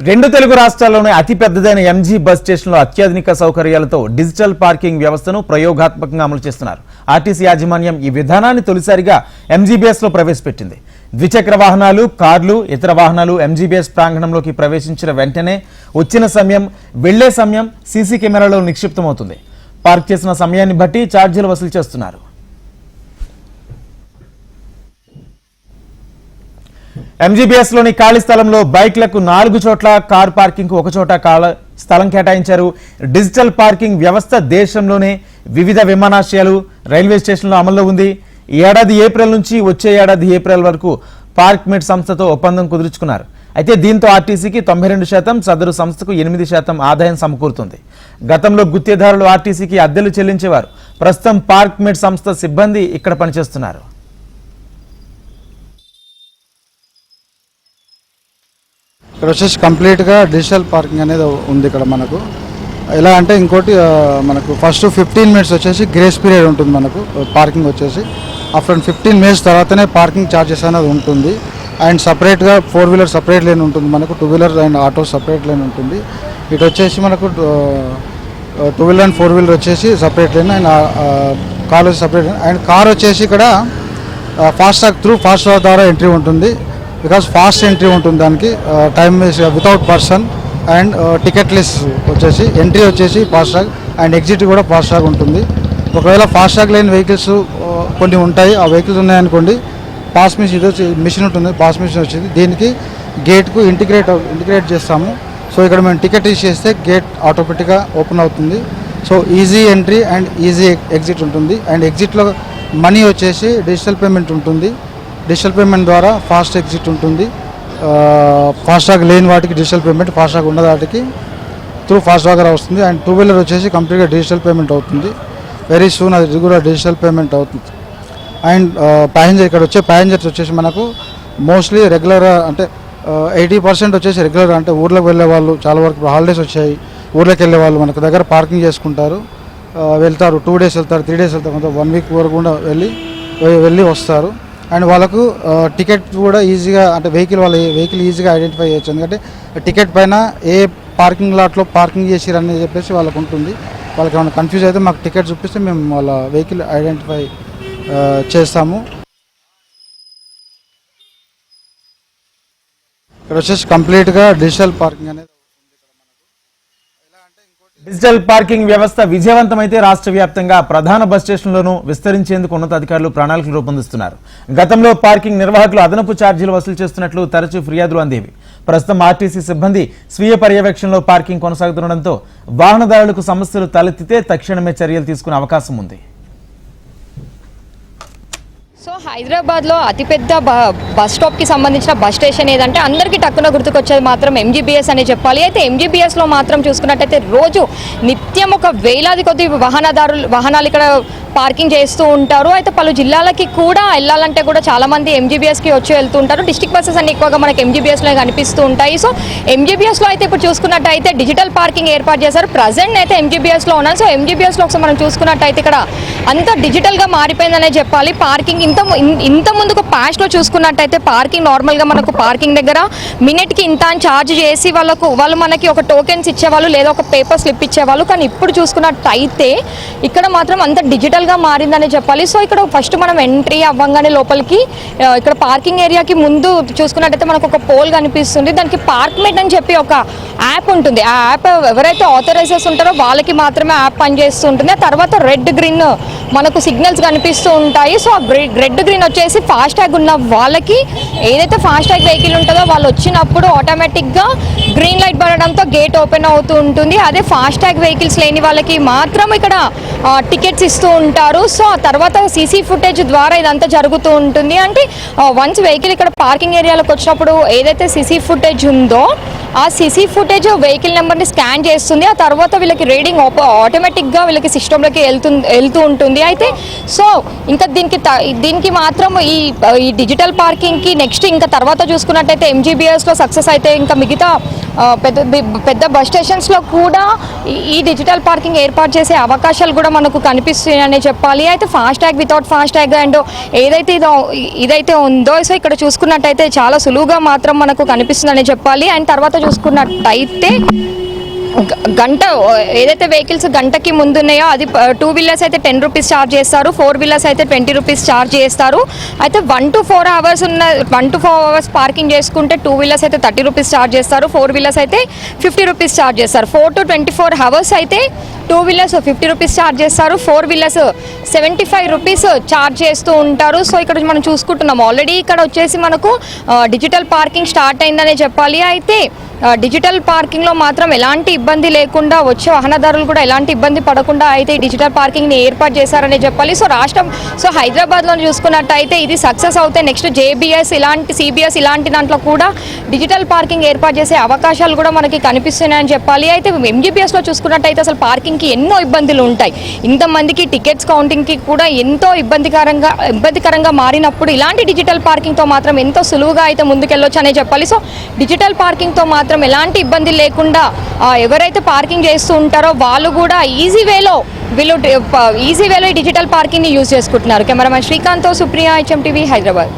రెండు తెలుగు రాష్ట్రాల్లోనే అతి పెద్దదైన ఎంజీ బస్ స్టేషన్లో అత్యాధునిక సౌకర్యాలతో డిజిటల్ పార్కింగ్ వ్యవస్థను ప్రయోగాత్మకంగా అమలు చేస్తున్నారు. ఆర్టీసీ యాజమాన్యం ఈ విధానాన్ని తొలిసారిగా ఎంజీబీఎస్లో ప్రవేశపెట్టింది. ద్విచక్ర వాహనాలు కార్లు ఇతర వాహనాలు ఎంజీబీఎస్ ప్రాంగణంలోకి ప్రవేశించిన వెంటనే వచ్చిన సమయం వెళ్ళే సమయం సీసీ కెమెరాలో నిక్షిప్తమవుతుంది. పార్క్ చేసిన సమయాన్ని బట్టి ఛార్జీలు వసూలు చేస్తున్నారు. ఎంజీబీఎస్లోని ఖాళీ స్థలంలో బైక్లకు నాలుగు చోట్ల కార్ పార్కింగ్ ఒక చోట కాల స్థలం కేటాయించారు. డిజిటల్ పార్కింగ్ వ్యవస్థ దేశంలోనే వివిధ విమానాశ్రయాలు రైల్వే స్టేషన్లో అమల్లో ఉంది. ఈ ఏడాది ఏప్రిల్ నుంచి వచ్చే ఏడాది ఏప్రిల్ వరకు పార్క్ మెట్ సంస్థతో ఒప్పందం కుదుర్చుకున్నారు. అయితే దీంతో ఆర్టీసీకి తొంభై రెండు శాతం సదరు సంస్థకు ఎనిమిది శాతం ఆదాయం సమకూరుతుంది. గతంలో గుత్తేదారులు ఆర్టీసీకి అద్దెలు చెల్లించేవారు. ప్రస్తుతం పార్క్ మెట్ సంస్థ సిబ్బంది ఇక్కడ పనిచేస్తున్నారు. ఇక్కడ వచ్చేసి కంప్లీట్గా డిజిటల్ పార్కింగ్ అనేది ఉంది ఇక్కడ మనకు. ఎలా అంటే ఇంకోటి మనకు ఫస్ట్ ఫిఫ్టీన్ మినిట్స్ వచ్చేసి గ్రేస్ పీరియడ్ ఉంటుంది మనకు పార్కింగ్ వచ్చేసి. ఆఫ్టర్ ఫిఫ్టీన్ మినిట్స్ తర్వాతనే పార్కింగ్ ఛార్జెస్ అనేది ఉంటుంది. అండ్ సపరేట్గా ఫోర్ వీలర్ సపరేట్ లేన్ ఉంటుంది మనకు two wheeler and auto separate lane ఉంటుంది. ఇటు వచ్చేసి మనకు two wheeler and four wheeler వచ్చేసి సపరేట్ లేన్ అండ్ కార్ వచ్చి సపరేట్ లేన్. అండ్ కార్ వచ్చేసి ఇక్కడ fast track through fast track ద్వారా ఎంట్రీ ఉంటుంది. బికాస్ ఫాస్ట్ ఎంట్రీ ఉంటుంది దానికి. Time without person and ticketless వచ్చేసి ఎంట్రీ వచ్చేసి ఫాస్ట్ ట్రాక్ అండ్ ఎగ్జిట్ కూడా ఫాస్ట్ ట్రాక్ ఉంటుంది. ఒకవేళ ఫాస్ట్ ట్రాక్ లేని వెహికల్స్ uh, కొన్ని ఉంటాయి. ఆ వెహికల్స్ ఉన్నాయనుకోండి పాస్ మిషన్ ఇది వచ్చి మిషన్ ఉంటుంది పాస్ మిషన్ వచ్చేది. దీనికి గేట్కు ఇంటిగ్రేట్ ఇంటిగ్రేట్ చేస్తాము. సో ఇక్కడ మేము టికెట్ ఇచ్చి చేస్తే గేట్ ఆటోమేటిక్గా ఓపెన్ అవుతుంది. So easy entry and easy exit ఉంటుంది. అండ్ ఎగ్జిట్లో మనీ వచ్చేసి డిజిటల్ పేమెంట్ ఉంటుంది. డిజిటల్ పేమెంట్ ద్వారా ఫాస్ట్ ఎగ్జిట్ ఉంటుంది. ఫాస్ట్రాగ్ లేని వాటికి డిజిటల్ పేమెంట్ ఫాస్ట్రాగ్ ఉన్న వాటికి త్రూ ఫాస్ట్రాగ్ వస్తుంది. అండ్ టూ వీలర్ వచ్చేసి కంప్లీట్గా డిజిటల్ పేమెంట్ అవుతుంది. వెరీ సూన్ అది కూడా డిజిటల్ పేమెంట్ అవుతుంది. అండ్ ప్యాసింజర్ ఇక్కడ వచ్చే ప్యాసింజర్స్ వచ్చేసి మనకు మోస్ట్లీ రెగ్యులర్ అంటే ఎయిటీ పర్సెంట్ వచ్చేసి రెగ్యులర్ అంటే ఊర్లోకి వెళ్ళే వాళ్ళు చాలా వరకు హాలిడేస్ వచ్చాయి. ఊర్లోకి వెళ్ళే వాళ్ళు మనకు దగ్గర పార్కింగ్ చేసుకుంటారు. వెళ్తారు టూ డేస్ వెళ్తారు త్రీ డేస్ వెళ్తారు కొంత వన్ వీక్ వరకు కూడా వెళ్ళి వెళ్ళి వస్తారు. అండ్ వాళ్ళకు టికెట్ కూడా ఈజీగా అంటే వెహికల్ వాళ్ళ వెహికల్ ఈజీగా ఐడెంటిఫై చేయొచ్చు. ఎందుకంటే టికెట్ పైన ఏ పార్కింగ్ లాట్లో పార్కింగ్ చేసిరని చెప్పేసి వాళ్ళకు ఉంటుంది. వాళ్ళకి ఏమైనా కన్ఫ్యూజ్ అయితే మాకు టికెట్ చూపిస్తే మేము వాళ్ళ వెహికల్ ఐడెంటిఫై చేస్తాము. ఇక్కడ వచ్చేసి కంప్లీట్గా డిజిటల్ పార్కింగ్ అనేది డిజిటల్ పార్కింగ్ వ్యవస్థ విజయవంతమైతే రాష్ట్ర వ్యాప్తంగా ప్రధాన బస్ స్టేషన్లను విస్తరించేందుకు ఉన్నతాధికారులు ప్రణాళికలు రూపొందిస్తున్నారు. గతంలో పార్కింగ్ నిర్వాహకులు అదనపు ఛార్జీలు వసూలు చేస్తున్నట్లు తరచూ ఫిర్యాదులు అందేవి. ప్రస్తుతం ఆర్టీసీ సిబ్బంది స్వీయ పర్యవేక్షణలో పార్కింగ్ కొనసాగుతుండటంతో వాహనదారులకు సమస్యలు తలెత్తితే తక్షణమే చర్యలు తీసుకునే అవకాశం ఉంది. హైదరాబాద్లో అతిపెద్ద బ బస్ స్టాప్కి సంబంధించిన బస్ స్టేషన్ ఏదంటే అందరికీ టక్కున గుర్తుకొచ్చేది మాత్రం ఎంజీబీఎస్ అనే చెప్పాలి. అయితే ఎంజీబీఎస్లో మాత్రం చూసుకున్నట్టయితే రోజు నిత్యం ఒక వేలాది కొద్ది వాహనదారులు వాహనాలు ఇక్కడ పార్కింగ్ చేస్తూ ఉంటారు. అయితే పలు జిల్లాలకి కూడా వెళ్ళాలంటే కూడా చాలామంది ఎంజీబీఎస్కి వచ్చి వెళ్తూ ఉంటారు డిస్టిక్ బస్సెస్ అన్ని ఎక్కువగా మనకి ఎంజీబీఎస్లో కనిపిస్తూ ఉంటాయి. సో ఎంజీబీఎస్లో అయితే ఇప్పుడు చూసుకున్నట్టయితే డిజిటల్ పార్కింగ్ ఏర్పాటు చేశారు. ప్రజెంట్ అయితే ఎంజీబీఎస్లో ఉన్నాను సో ఎంజీబీఎస్లో ఒకసారి మనం చూసుకున్నట్టయితే ఇక్కడ అంతా డిజిటల్గా మారిపోయిందనే చెప్పాలి. పార్కింగ్ ఇంత ము- ఇంత ముందుకు పాస్ట్లో చూసుకున్నట్టయితే పార్కింగ్ నార్మల్గా మనకు పార్కింగ్ దగ్గర మినిట్కి ఇంత అని ఛార్జ్ చేసి వాళ్ళకు వాళ్ళు మనకి ఒక టోకెన్స్ ఇచ్చేవాళ్ళు లేదా ఒక పేపర్ స్లిప్ ఇచ్చేవాళ్ళు. కానీ ఇప్పుడు చూసుకున్నట్టయితే ఇక్కడ మాత్రం అంత డిజిటల్ గా మారిందని చెప్పాలి. సో ఇక్కడ ఫస్ట్ మనం ఎంట్రీ అవ్వగానే లోపలికి ఇక్కడ పార్కింగ్ ఏరియాకి ముందు చూసుకున్నట్టయితే మనకు ఒక పోల్ కనిపిస్తుంది. దానికి పార్క్ మేట్ అని చెప్పి ఒక యాప్ ఉంటుంది. ఆ యాప్ ఎవరైతే ఆథరైజర్స్ ఉంటారో వాళ్ళకి మాత్రమే యాప్ పనిచేస్తూ ఉంటుంది ఆ తర్వాత రెడ్ గ్రీన్ మనకు సిగ్నల్స్ కనిపిస్తూ ఉంటాయి. సో ఆ రెడ్ గ్రీన్ వచ్చేసి ఫాస్ట్ ట్యాగ్ ఉన్న వాళ్ళకి ఏదైతే ఫాస్ట్ ట్యాగ్ వెహికల్ ఉంటుందో వాళ్ళు వచ్చినప్పుడు ఆటోమేటిక్గా గ్రీన్ లైట్ పడడంతో గేట్ ఓపెన్ అవుతూ ఉంటుంది. అదే ఫాస్ట్ ట్యాగ్ వెహికల్స్ లేని వాళ్ళకి మాత్రం ఇక్కడ టికెట్స్ ఇస్తూ ఉంటారు. సో ఆ తర్వాత సీసీ ఫుటేజ్ ద్వారా ఇదంతా జరుగుతూ ఉంటుంది. అంటే వన్స్ వెహికల్ ఇక్కడ పార్కింగ్ ఏరియాలోకి వచ్చినప్పుడు ఏదైతే సీసీ ఫుటేజ్ ఉందో ఆ సీసీ ఫుటేజ్ వెహికల్ నెంబర్ని స్కాన్ చేస్తుంది. ఆ తర్వాత వీళ్ళకి రీడింగ్ ఆటోమేటిక్గా వీళ్ళకి సిస్టంలోకి వెళ్తు వెళ్తూ ఉంటుంది. అయితే సో ఇంకా దీనికి త- దీనికి మాత్రం ఈ ఈ డిజిటల్ పార్కింగ్కి నెక్స్ట్ ఇంకా తర్వాత చూసుకున్నట్టయితే ఎంజీబీఎస్లో సక్సెస్ అయితే ఇంకా మిగతా పెద్ద పెద్ద బస్ స్టేషన్స్లో కూడా ఈ- డిజిటల్ పార్కింగ్ ఏర్పాటు చేసే అవకాశాలు కూడా మనకు కనిపిస్తున్నాయని చెప్పాలి. అయితే fast tag without fast tag and ఏదైతే ఇదో ఇదైతే ఉందో సో ఇక్కడ చూసుకున్నట్టయితే చాలా సులువుగా మాత్రం మనకు కనిపిస్తుందని చెప్పాలి. అండ్ తర్వాత చూసుకున్నట్టయితే గంట ఏదైతే వెహికల్స్ గంటకి ముందు ఉన్నాయో అది టూ వీలర్స్ అయితే టెన్ రూపీస్ ఛార్జ్ చేస్తారు ఫోర్ వీలర్స్ అయితే ట్వంటీ రూపీస్ ఛార్జ్ చేస్తారు. అయితే వన్ టు ఫోర్ అవర్స్ ఉన్న one to four hours parking చేసుకుంటే టూ వీలర్స్ అయితే థర్టీ రూపీస్ ఛార్జ్ చేస్తారు ఫోర్ వీలర్స్ అయితే ఫిఫ్టీ రూపీస్ ఛార్జ్ చేస్తారు. Four to twenty four hours అయితే two wheelers fifty rupees charge చేస్తారు four wheelers seventy five rupees charge చేస్తూ ఉంటారు. So ఇక్కడ మనం చూసుకుంటున్నాం. ఆల్రెడీ ఇక్కడ వచ్చేసి మనకు డిజిటల్ పార్కింగ్ స్టార్ట్ అయిందనే చెప్పాలి. అయితే డిజిటల్ పార్కింగ్లో మాత్రం ఎలాంటి ఇబ్బంది లేకుండా వచ్చే వాహనదారులు కూడా ఎలాంటి ఇబ్బంది పడకుండా అయితే ఈ డిజిటల్ పార్కింగ్ని ఏర్పాటు చేశారనే చెప్పాలి. సో రాష్ట్రం సో హైదరాబాద్లో చూసుకున్నట్టయితే ఇది సక్సెస్ అవుతే నెక్స్ట్ జేబీఎస్ ఇలాంటి సిబిఎస్ ఇలాంటి దాంట్లో కూడా డిజిటల్ పార్కింగ్ ఏర్పాటు చేసే అవకాశాలు కూడా మనకి కనిపిస్తున్నాయని చెప్పాలి. అయితే ఎంజీబీఎస్లో చూసుకున్నట్టయితే అసలు పార్కింగ్కి ఎన్నో ఇబ్బందులు ఉంటాయి. ఇంతమందికి టికెట్స్ కౌంటింగ్కి కూడా ఎంతో ఇబ్బందికరంగా ఇబ్బందికరంగా మారినప్పుడు ఇలాంటి డిజిటల్ పార్కింగ్తో మాత్రం ఎంతో సులువుగా అయితే ముందుకెళ్ళొచ్చు అనే చెప్పాలి. సో డిజిటల్ పార్కింగ్తో మాత్రం మాత్రం ఎలాంటి ఇబ్బంది లేకుండా ఎవరైతే పార్కింగ్ చేస్తూ ఉంటారో వాళ్ళు కూడా ఈజీ వేలో వీళ్ళు ఈజీ వేలో ఈ డిజిటల్ పార్కింగ్ని యూజ్ చేసుకుంటున్నారు. కెమెరామెన్ శ్రీకాంత్తో సుప్రియా హెచ్ఎం టీవీ హైదరాబాద్.